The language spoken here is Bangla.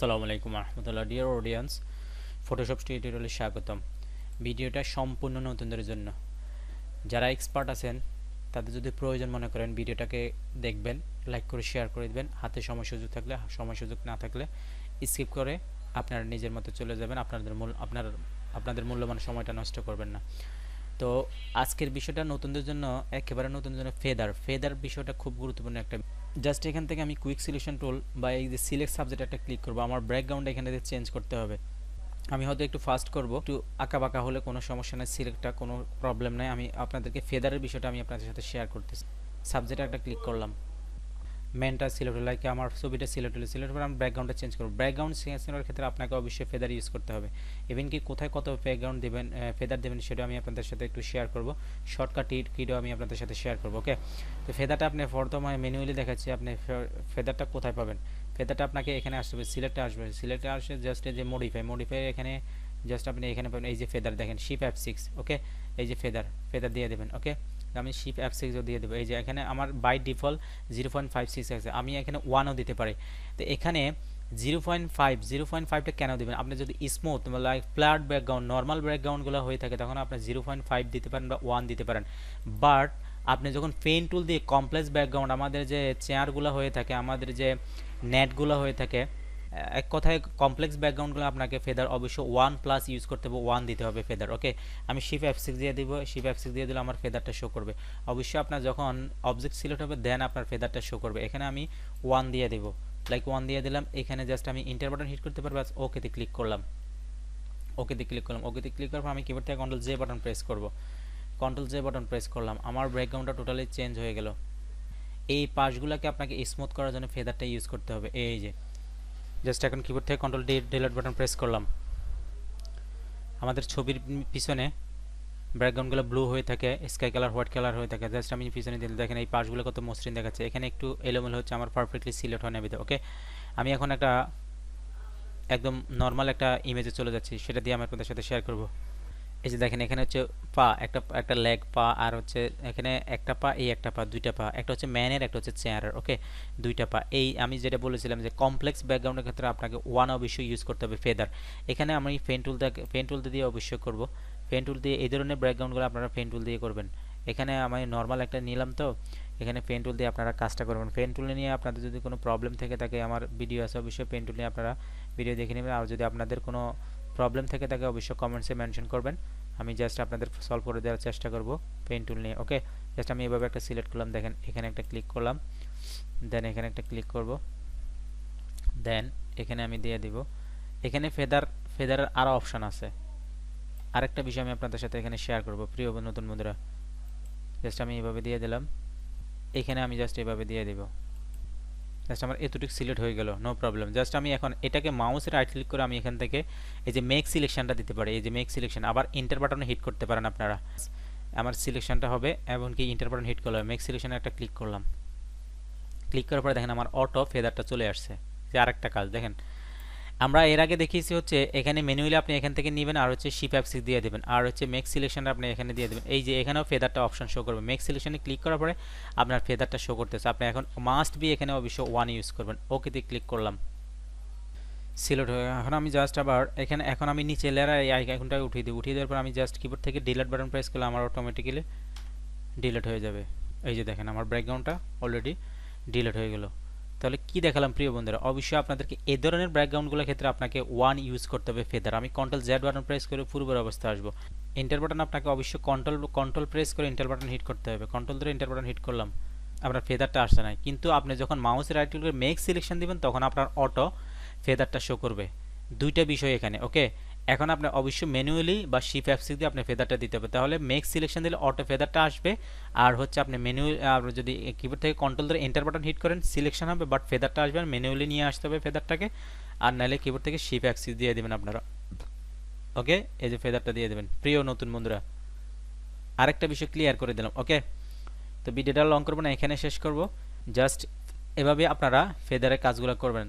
আসসালামু আলাইকুম রহমতুল্লাহ ডিয়ার অডিয়েন্স ফটোশপ টিউটোরিয়ালে স্বাগতম। ভিডিওটা সম্পূর্ণ নতুনদের জন্য। যারা এক্সপার্ট আছেন, তাদের যদি প্রয়োজন মনে করেন, ভিডিওটাকে দেখবেন লাইক করে শেয়ার করে দিবেন। হাতে সময় সুযোগ থাকলে, সময় সুযোগ না থাকলে স্কিপ করে আপনারা নিজের মতো চলে যাবেন। আপনাদের মূল, আপনার, আপনাদের মূল্যবান সময়টা নষ্ট করবেন না। তো আজকের বিষয়টা নতুনদের জন্য, একেবারে নতুনদের জন্য ফেদার ফেদার বিষয়টা খুব গুরুত্বপূর্ণ একটা জাস্ট এখান থেকে আমি কুইক সিলেকশন টুল বা এই যে সিলেক্ট সাবজেক্ট একটা ক্লিক করব, আমার ব্যাকগ্রাউন্ড এখানে চেঞ্জ করতে হবে। আমি হয়তো একটু ফাস্ট করব, একটু আঁকা বাঁকা হলে কোনো সমস্যা নেই সিলেক্টটা কোনো প্রবলেম নেই। আমি আপনাদেরকে ফেদারের বিষয়টা আমি আপনাদের সাথে শেয়ার করতেছি। সাবজেক্ট একটা ক্লিক করলাম। মেনটা সিলেক্ট হলো লাইক আমার ছবিটা সিলেক্ট হলো সিলেক্ট করে আমি ব্যাকগ্রাউন্ডটা চেঞ্জ করব। ব্যাকগ্রাউন্ড চেঞ্জ করার ক্ষেত্রে আপনাকে অবশ্যই ফেদার ইউজ করতে হবে। ইভেন কি কোথায় কত ব্যাকগ্রাউন্ড দেবেন ফেদার দেবেন সেটা আমি আপনাদের সাথে একটু শেয়ার করব। শর্টকাট কিটাও আমি আপনাদের সাথে শেয়ার করব ওকে তো ফেদারটা আপনি প্রথমে ম্যানুয়ালি দেখাচ্ছি, আপনি ফেদারটা কোথায় পাবেন? ফেদারটা আপনাকে এখানে আসতে হবে সিলেক্টে আসবে। সিলেক্টে আসে জাস্ট যে মডিফাই মডিফাই এখানে জাস্ট আপনি এখানে পাবেন, এই যে ফেদার দেখেন শিপ অ্যাপ সিক্স ওকে এই যে ফেদার ফেদার দিয়ে দেবেন ওকে আমি শিপ অ্যাপ সিক্সও দিয়ে দেবো। এই যে এখানে আমার by default zero point five six আছে। আমি এখানে ওয়ানও দিতে পারি। তো এখানে zero point five zero point ফাইভটা কেন দেবেন? আপনি যদি smooth like flat background normal ব্যাকগ্রাউন্ডগুলো হয়ে থাকে, তখন আপনি জিরো পয়েন্ট ফাইভ দিতে পারেন বা ওয়ান দিতে পারেন। বাট আপনি যখন পেন টুল দিয়ে কমপ্লেক্স ব্যাকগ্রাউন্ড আমাদের যে চেয়ারগুলো হয়ে থাকে, আমাদের যে নেটগুলো হয়ে থাকে এক কথায় কমপ্লেক্স ব্যাকগ্রাউন্ডগুলো আপনাকে ফেদার অবশ্য ওয়ান প্লাস ইউজ করতে হবে ওয়ান দিতে হবে ফেদার ওকে আমি শিপ অ্যাপ সিক্স দিয়ে দিব শিপ অ্যাপ সিক্স দিয়ে দিলে আমার ফেদারটা শো করবে। অবশ্যই আপনার যখন অবজেক্ট সিলেক্ট হবে দেন আপনার ফেদারটা শো করবে। এখানে আমি ওয়ান দিয়ে দেব। লাইক ওয়ান দিয়ে দিলাম, এখানে জাস্ট আমি ইন্টার বাটন হিট করতে পারব ওকেতে ক্লিক করলাম। ওকেতে ক্লিক করলাম। ওকেতে ক্লিক করার পর আমি কিবোর্ড থেকে কন্ট্রোল জে বাটন প্রেস করব। কন্ট্রোল জে বাটন প্রেস করলাম। আমার ব্যাকগ্রাউন্ডটা টোটালি চেঞ্জ হয়ে গেল। এই পাশগুলোকে আপনাকে স্মুথ করার জন্য ফেদারটা ইউজ করতে হবে। এই যে জাস্ট এখন কিবোর্ড থেকে control D delete button press করলাম। আমাদের ছবির পিছনে ব্যাকগ্রাউন্ডগুলো ব্লু হয়ে থাকে স্কাই কালার হোয়াইট কালার হয়ে থাকে। জাস্ট আমি পিছনে দিলে দেখেন এই পাশগুলো কত মসৃণ দেখাচ্ছে। এখানে একটু এলোমেলো হচ্ছে, আমার পারফেক্টলি সিলেক্ট হয় নেবে ওকে আমি এখন একটা একদম নর্মাল একটা ইমেজে চলে যাচ্ছি, সেটা দিয়ে আমি আপনাদের সাথে শেয়ার করব। এই যে দেখেন, এখানে হচ্ছে পা, একটা একটা লেগ পা আর হচ্ছে এখানে একটা পা, এই একটা পা, দুইটা পা, একটা হচ্ছে ম্যানের একটা হচ্ছে চেয়ারের ওকে দুইটা পা। এই আমি যেটা বলেছিলাম যে কমপ্লেক্স ব্যাকগ্রাউন্ডের ক্ষেত্রে আপনাকে ওয়ান অবশ্যই ইউজ করতে হবে ফেদার এখানে আমি ফেন টুল ফেন টুল দিয়ে অবশ্যই করব। ফেন টুল দিয়ে এই ধরনের ব্যাকগ্রাউন্ডগুলো আপনারা ফেন টুল দিয়ে করবেন। এখানে আমি নর্মাল একটা নিলাম তো, এখানে পেন টুল দিয়ে আপনারা কাজটা করবেন। পেন টুল নিয়ে আপনাদের যদি কোনো প্রবলেম থেকে থাকে, আমার ভিডিও আছে, অবশ্যই পেন টুল নিয়ে আপনারা ভিডিও দেখে নেবেন। আর যদি আপনাদের কোনো প্রবলেম থেকে থাকে অবশ্যই কমেন্টসে মেনশন করবেন। আমি জাস্ট আপনাদের সলভ করে দেওয়ার চেষ্টা করব পেন টুল নিয়ে ওকে জাস্ট আমি এভাবে একটা সিলেক্ট করলাম, দেখেন এখানে একটা ক্লিক করলাম দেন এখানে একটা ক্লিক করব দেন এখানে আমি দিয়ে দিব। এখানে ফেদার ফেদারের আরও অপশান আছে। আরেকটা বিষয় আমি আপনাদের সাথে এখানে শেয়ার করব, প্রিয় নতুন বন্ধুরা। জাস্ট আমি এইভাবে দিয়ে দিলাম, এখানে আমি জাস্ট এইভাবে দিয়ে দিব। জাস্ট আমার এতটুকু সিলেক্ট হয়ে গেল নো প্রবলেম জাস্ট আমি এখন এটাকে মাউসে রাইট ক্লিক করে আমি এখান থেকে এই যে মেক সিলেকশনটা দিতে পারি, এই যে মেক সিলেকশন আবার ইন্টার বাটনে হিট করতে পারেন আপনারা। আমার সিলেকশনটা হবে, এমনকি ইন্টার বাটন হিট করলাম মেক সিলেকশনে একটা ক্লিক করলাম। ক্লিক করার পরে দেখেন আমার অটো ফেদারটা চলে আসছে। যে আরেকটা কাজ, দেখেন আমরা এর আগে দেখিয়েছি হচ্ছে, এখানে ম্যানুয়ালি আপনি এখান থেকে নেবেন আর হচ্ছে শিপ অ্যাপসিক দিয়ে দেবেন। আর হচ্ছে মেক সিলেকশনটা আপনি এখানে দিয়ে দেবেন। এই যে এখানেও ফেদারটা অপশন শো করবে। মেক সিলেকশনে ক্লিক করার পরে আপনার ফেদারটা শো করতেছে। আপনি এখন মাস্ট বি এখানে অবশ্য ওয়ান ইউজ করবেন। ওকেতে ক্লিক করলাম। সিলেক্ট হয়ে এখন আমি জাস্ট আবার এখানে, এখন আমি নিচে লেয়ার এই আইকনটা উঠিয়ে দিই। উঠিয়ে দেওয়ার পর আমি জাস্ট কিবোর্ড থেকে ডিলেট বাটন প্রেস করলে আমার অটোমেটিক্যালি ডিলেট হয়ে যাবে। এই যে দেখেন, আমার ব্যাকগ্রাউন্ডটা অলরেডি ডিলেট হয়ে গেল। তাহলে কি দেখালাম প্রিয় বন্ধুরা? অবশ্যই আপনাদেরকে এই ধরনের ব্যাকগ্রাউন্ডগুলোর ক্ষেত্রে আপনাকে ওয়ান ইউজ করতে হবে ফেদার আমি কন্ট্রোল জেড বাটন প্রেস করে পূর্বের অবস্থা আসব। ইন্টার বাটন আপনাকে অবশ্যই কন্ট্রোল কন্ট্রোল প্রেস করে ইন্টার বাটন হিট করতে হবে। কন্ট্রোল ধরে ইন্টার বাটন হিট করলাম, আপনার ফেদারটা আসছে না। কিন্তু আপনি যখন মাউসের রাইট ক্লিক করে মেক সিলেকশন দিবেন, তখন আপনার অটো ফেদারটা শো করবে। দুইটা বিষয় এখানে ওকে এখন আপনি অবশ্যই ম্যানুয়ালি বা শিপ অ্যাপসিক দিয়ে আপনি ফেদারটা দিতে হবে। তাহলে মেক সিলেকশন দিলে অটো ফেদারটা আসবে। আর হচ্ছে আপনি ম্যানুয়াল আপনি যদি কিবোর্ড থেকে কন্ট্রোল ধরে এন্টার বাটন হিট করেন সিলেকশন হবে বাট ফেদারটা আসবে ম্যানুয়ালি নিয়ে আসতে হবে ফেদারটাকে আর নাহলে কিবোর্ড থেকে শিপ অ্যাক্সিস দিয়ে দেবেন আপনারা। ওকে এই যে ফেদারটা দিয়ে দেবেন। প্রিয় নতুন বন্ধুরা, আরেকটা বিষয় ক্লিয়ার করে দিলাম। ওকে তো ভিডিওটা লং করব না, এখানে শেষ করব। জাস্ট এভাবে আপনারা ফেদারের কাজগুলো করবেন।